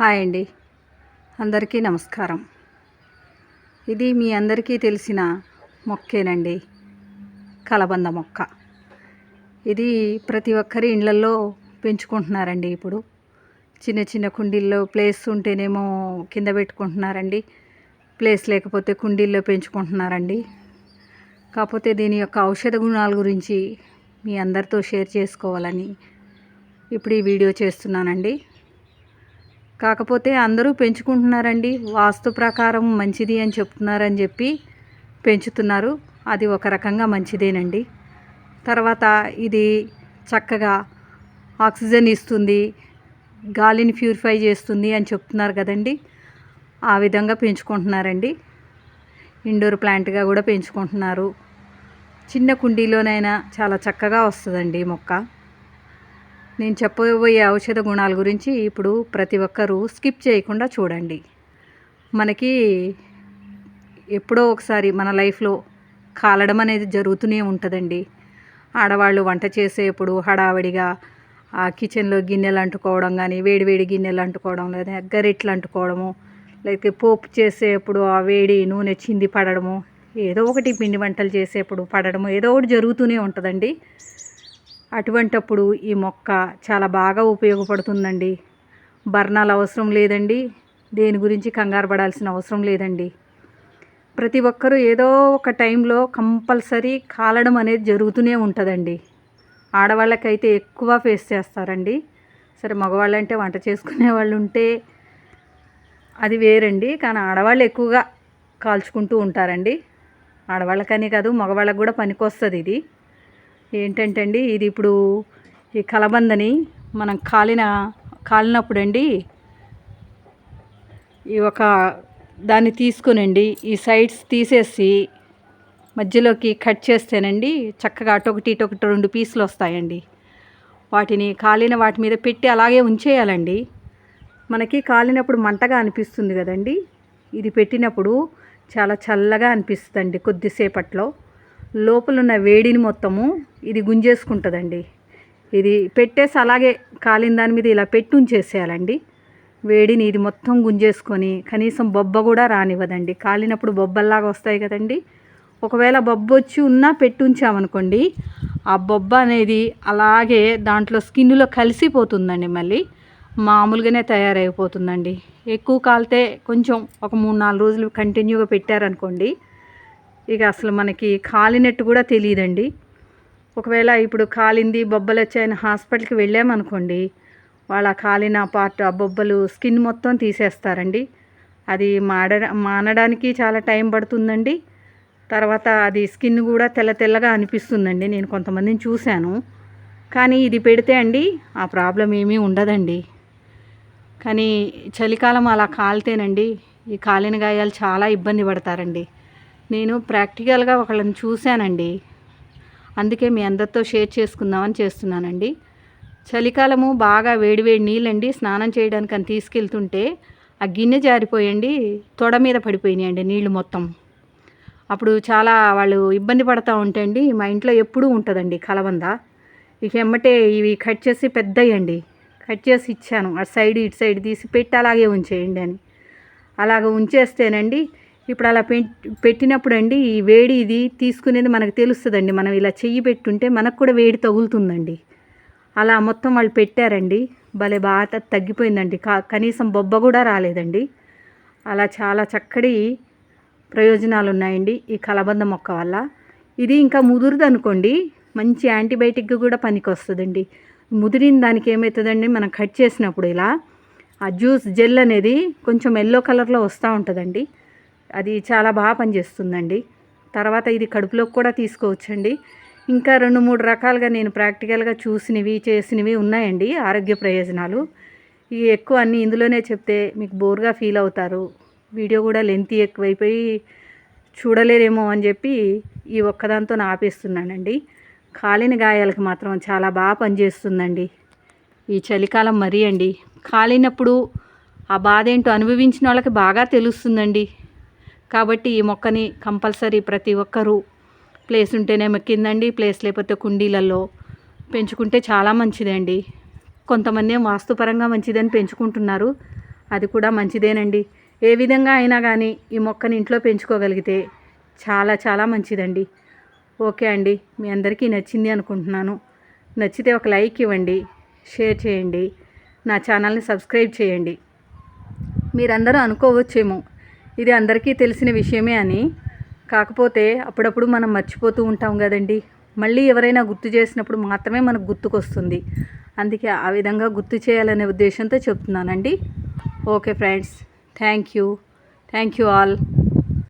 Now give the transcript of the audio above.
Hi అండి. అందరికీ నమస్కారం. ఇది మీ అందరికీ తెలిసిన మొక్కేనండి. కలబంద మొక్క. ఇది ప్రతి ఒక్కరి ఇళ్ళల్లో పెంచుకుంటున్నారండి ఇప్పుడు. చిన్న చిన్న కుండీల్లో ప్లేస్ ఉంటేనేమో కింద పెట్టుకుంటున్నారండి. ప్లేస్ లేకపోతే కుండీల్లో పెంచుకుంటున్నారండి. కాకపోతే దీని యొక్క ఔషధ గుణాల గురించి మీ అందరితో షేర్ చేసుకోవాలని ఇప్పుడు ఈ వీడియో చేస్తున్నానండి. కాకపోతే అందరూ పెంచుకుంటున్నారండి. వాస్తు ప్రకారం మంచిది అని చెప్తున్నారని చెప్పి పెంచుతున్నారు. అది ఒక రకంగా మంచిదేనండి. తర్వాత ఇది చక్కగా ఆక్సిజన్ ఇస్తుంది. గాలిని ప్యూరిఫై చేస్తుంది అని చెప్తున్నారు కదండి. ఆ విధంగా పెంచుకుంటున్నారండి. ఇండోర్ ప్లాంట్గా కూడా పెంచుకుంటున్నారు. చిన్న కుండీలోనైనా చాలా చక్కగా వస్తుందండి మొక్క. నేను చెప్పబోయే ఔషధ గుణాల గురించి ఇప్పుడు ప్రతి ఒక్కరూ స్కిప్ చేయకుండా చూడండి. మనకి ఎప్పుడో ఒకసారి మన లైఫ్లో కాలడం అనేది జరుగుతూనే ఉంటుందండి. ఆడవాళ్ళు వంట చేసేప్పుడు హడావిడిగా ఆ కిచెన్లో గిన్నెలు అంటుకోవడం కానీ వేడివేడి గిన్నెలు అంటుకోవడం లేదా గరిట్లు అంటుకోవడము లేకపోతే పోపు చేసేప్పుడు ఆ వేడి నూనె చింది పడడము ఏదో ఒకటి పిండి వంటలు చేసేప్పుడు పడడము ఏదో ఒకటి జరుగుతూనే ఉంటుందండి. అటువంటప్పుడు ఈ మొక్క చాలా బాగా ఉపయోగపడుతుందండి. బర్ణాలు అవసరం లేదండి. దేని గురించి కంగారు పడాల్సిన అవసరం లేదండి. ప్రతి ఒక్కరూ ఏదో ఒక టైంలో కంపల్సరీ కాలడం అనేది జరుగుతూనే ఉంటుందండి. ఆడవాళ్ళకైతే ఎక్కువ ఫేస్ చేస్తారండి. సరే మగవాళ్ళంటే వంట చేసుకునే వాళ్ళు ఉంటే అది వేరండి. కానీ ఆడవాళ్ళు ఎక్కువగా కాల్చుకుంటూ ఉంటారండి. ఆడవాళ్ళకని కాదు మగవాళ్ళకు కూడా పనికొస్తుంది ఇది. ఏంటంటే అండి ఇది ఇప్పుడు ఈ కలబందని మనం కాలిన కాలినప్పుడు అండి ఈ ఒక దాన్ని తీసుకునండి ఈ సైడ్స్ తీసేసి మధ్యలోకి కట్ చేస్తేనండి చక్కగా అటొకటి ఇటొకటి రెండు పీసులు వస్తాయండి. వాటిని కాలిన వాటి మీద పెట్టి అలాగే ఉంచేయాలండి. మనకి కాలినప్పుడు మంటగా అనిపిస్తుంది కదండి. ఇది పెట్టినప్పుడు చాలా చల్లగా అనిపిస్తుందండి కొద్దిసేపట్లో. లోపలున్న వేడిని మొత్తము ఇది గుంజేసుకుంటుందండి. ఇది పెట్టేసి అలాగే కాలిన దాని మీద ఇలా పెట్టి ఉంచేసేయాలండి. వేడిని ఇది మొత్తం గుంజేసుకొని కనీసం బొబ్బ కూడా రానివ్వదండి. కాలినప్పుడు బొబ్బల్లాగా వస్తాయి కదండి. ఒకవేళ బొబ్బ వచ్చి ఉన్నా పెట్టి ఉంచామనుకోండి ఆ బొబ్బ అనేది అలాగే దాంట్లో స్కిన్లో కలిసిపోతుందండి మళ్ళీ. మామూలుగానే తయారైపోతుందండి. ఎక్కువ కాలితే కొంచెం ఒక మూడు నాలుగు రోజులు కంటిన్యూగా పెట్టారనుకోండి ఇక అసలు మనకి కాలినట్టు కూడా తెలియదండి. ఒకవేళ ఇప్పుడు కాలింది బొబ్బలు వచ్చాయని హాస్పిటల్కి వెళ్ళామనుకోండి వాళ్ళ కాలిన పార్ట్ ఆ బొబ్బలు స్కిన్ మొత్తం తీసేస్తారండి. అది మాడ మానడానికి చాలా టైం పడుతుందండి. తర్వాత అది స్కిన్ కూడా తెల్ల తెల్లగా అనిపిస్తుందండి. నేను కొంతమందిని చూశాను. కానీ ఇది పెడితే అండి ఆ ప్రాబ్లం ఏమీ ఉండదండి. కానీ చలికాలం అలా కాలితేనండి ఈ కాలిన గాయాలు చాలా ఇబ్బంది పడతారండి. నేను ప్రాక్టికల్గా ఒకళ్ళని చూశానండి. అందుకే మీ అందరితో షేర్ చేసుకుందామని చేస్తున్నానండి. చలికాలము బాగా వేడివేడి నీళ్ళండి. స్నానం చేయడానికి అని తీసుకెళ్తుంటే ఆ గిన్నె జారిపోయండి. తొడ మీద పడిపోయినాయండి నీళ్ళు మొత్తం. అప్పుడు చాలా వాళ్ళు ఇబ్బంది పడతా ఉంటండి మా ఇంట్లో ఎప్పుడూ ఉంటుందండి కలబంద. ఇక ఎమ్మటే ఇవి కట్ చేసి పెద్దయ్యండి. కట్ చేసి ఇచ్చాను. అటు సైడ్ ఇటు సైడ్ తీసి పెట్టి అలాగే ఉంచేయండి అని. అలాగ ఉంచేస్తేనండి ఇప్పుడు అలా పెట్టినప్పుడు అండి ఈ వేడి ఇది తీసుకునేది మనకు తెలుస్తుందండి. మనం ఇలా చెయ్యి పెట్టుంటే మనకు కూడా వేడి తగులుతుందండి. అలా మొత్తం వాళ్ళు పెట్టారండి. భలే బాగా తగ్గిపోయిందండి. కనీసం బొబ్బ కూడా రాలేదండి. అలా చాలా చక్కటి ప్రయోజనాలు ఉన్నాయండి ఈ కలబంద మొక్క వల్ల. ఇది ఇంకా ముదురుది అనుకోండి మంచి యాంటీబయాటిక్ కూడా పనికి వస్తుందండి ముదిరిన దానికి ఏమవుతుందండి మనం కట్ చేసినప్పుడు ఇలా ఆ జ్యూస్ జెల్ అనేది కొంచెం ఎల్లో కలర్లో వస్తూ ఉంటుందండి. అది చాలా బాగా పనిచేస్తుందండి. తర్వాత ఇది కడుపులోకి కూడా తీసుకోవచ్చండి. ఇంకా రెండు మూడు రకాలుగా నేను ప్రాక్టికల్గా చూసినవి చేసినవి ఉన్నాయండి ఆరోగ్య ప్రయోజనాలు. ఇవి ఎక్కువ అన్నీ ఇందులోనే చెప్తే మీకు బోర్గా ఫీల్ అవుతారు. వీడియో కూడా లెంత్ ఎక్కువైపోయి చూడలేరేమో అని చెప్పి ఈ ఒక్కదాంతో ఆపేస్తున్నానండి. కాలిన గాయాలకు మాత్రం చాలా బాగా పనిచేస్తుందండి. ఈ చలికాలం మరీ అండి. కాలినప్పుడు ఆ బాధ ఏంటో అనుభవించిన వాళ్ళకి బాగా తెలుస్తుందండి. కాబట్టి ఈ మొక్కని కంపల్సరీ ప్రతి ఒక్కరూ ప్లేస్ ఉంటేనేమో కిందండి ప్లేస్ లేకపోతే కుండీలలో పెంచుకుంటే చాలా మంచిదండి. కొంతమంది వాస్తుపరంగా మంచిదని పెంచుకుంటున్నారు అది కూడా మంచిదేనండి. ఏ విధంగా అయినా కానీ ఈ మొక్కని ఇంట్లో పెంచుకోగలిగితే చాలా చాలా మంచిదండి. ఓకే అండి మీ అందరికీ నచ్చింది అనుకుంటున్నాను. నచ్చితే ఒక లైక్ ఇవ్వండి షేర్ చేయండి నా ఛానల్ని సబ్స్క్రైబ్ చేయండి. మీరందరూ అనుకోవచ్చేమో ఇది అందరికీ తెలిసిన విషయమే అని. కాకపోతే అప్పుడప్పుడు మనం మర్చిపోతూ ఉంటాం కదండి. మళ్ళీ ఎవరైనా గుర్తు చేసినప్పుడు మాత్రమే మనకు గుర్తుకొస్తుంది. అందుకే ఆ విధంగా గుర్తు చేయాలనే ఉద్దేశంతో చెప్తున్నానండి. Okay friends thank you. Thank you all.